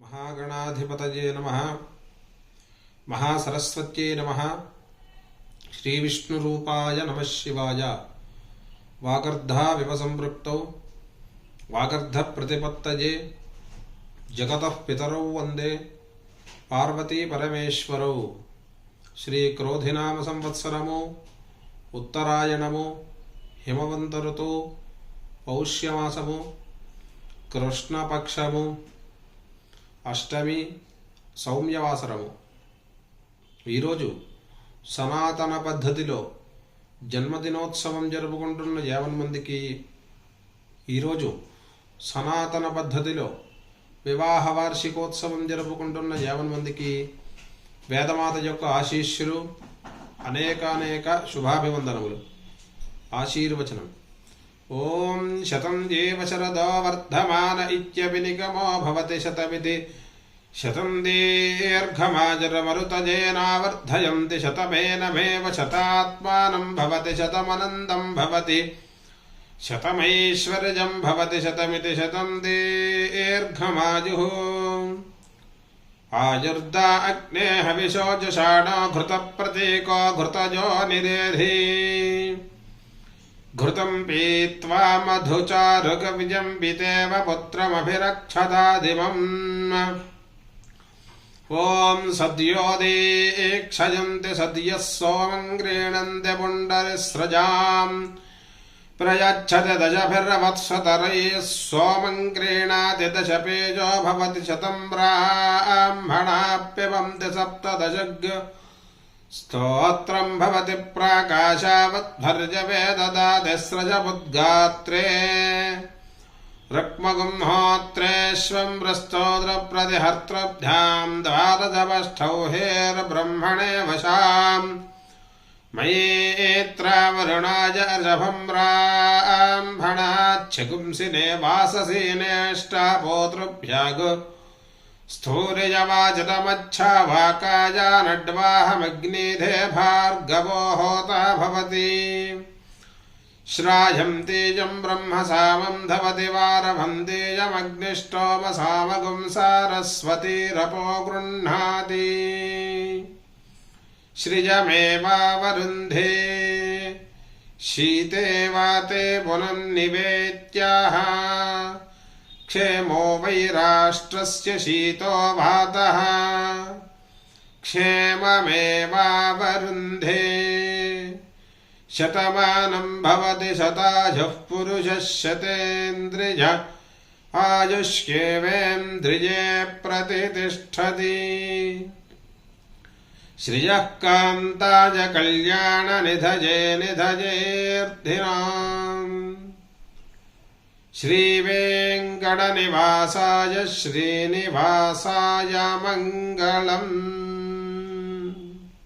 महागणाधिपत नम। महासरस्वत नम। श्री विष्णु नम शिवाय। वागर्धा विपसंपृत वागर्ध प्रतिपत्त जगत पितरौ वंदे पार्वती परमेश्वरौ श्री क्रोधिनाम श्रीक्रोधिनामसंवत्सरमु। उत्तरायणमु। ऋतु पौष्यमासमु। कृष्णपक्षमु। అష్టమి సౌమ్యవాసరము. ఈరోజు సనాతన పద్ధతిలో జన్మదినోత్సవం జరుపుకుంటున్న యావన్ మందికి ఈరోజు సనాతన పద్ధతిలో వివాహ వార్షికోత్సవం జరుపుకుంటున్న యావన్ మందికి వేదమాత యొక్క ఆశీస్సులు అనేకానేక శుభాభివందనములు. ఆశీర్వచనం. ఓం శతం దేవ శరదో వర్ధమాన ఇత్యపి నిగమో భవతి శతమితి शतं दीर्घमाजरमरुतजेनावर्धयन्ति शतमेनमेव शतात्मानं भवति, शतमनन्दं भवति। शतमैश्वर्यं भवति, शतमिति शतं दीर्घमायुः आयुर्दा अग्ने हविषो जुषाणो घृतप्रतीको घृतजो निरेधि। घृतं पीत्वा मधुचारुकविजम्बितेव पुत्रमभिरक्षदादिमम् ॐ सद्योदीक्षयन्ति सद्यः सोमं गृह्णन्ति पुण्डरिस्रजाम् प्रयच्छति दशभिर्वत्सतरैः सोमं गृह्णाति दशपेजो भवति शतं ब्राह्मणाप्यवन्ति सप्तदशज्ञ स्तोत्रं भवति प्राकाशावद्भर्जवे ददाति स्रजमुद्गात्रे रुक्मगुंहोत्रेष्वं प्रस्तोत्रप्रतिहर्तृभ्यां द्वादशपष्ठौ हेर्ब्रह्मणे वशाम् मयेत्रावरुणाय अर्षभं ब्राह्मणाच्छकुंसिने वाससि नेष्टापोतृभ्याग। स्थूरिजवाजतमच्छावाकायानड्वाहमग्निधे भार्गवो होता भवति। श्रायं तेजं ब्रह्मसामं धवति वारभन्तेजमग्निष्टोमसामगुं सारस्वतीरपो गृह्णाति। सृजमेवावरुन्धे शीते वाते पुनन्निवेत्याः क्षेमो वै राष्ट्रस्य शीतो भातः। क्षेममेवावरुन्धे। शतमानं भवति शताजः पुरुषः शतेन्द्रिज आयुष्येवेन्द्रिये प्रतितिष्ठति श्रियः कान्ताय कल्याणनिधये निधयेऽर्थिनाम् श्रीवेङ्कटनिवासाय श्रीनिवासाय मङ्गलम्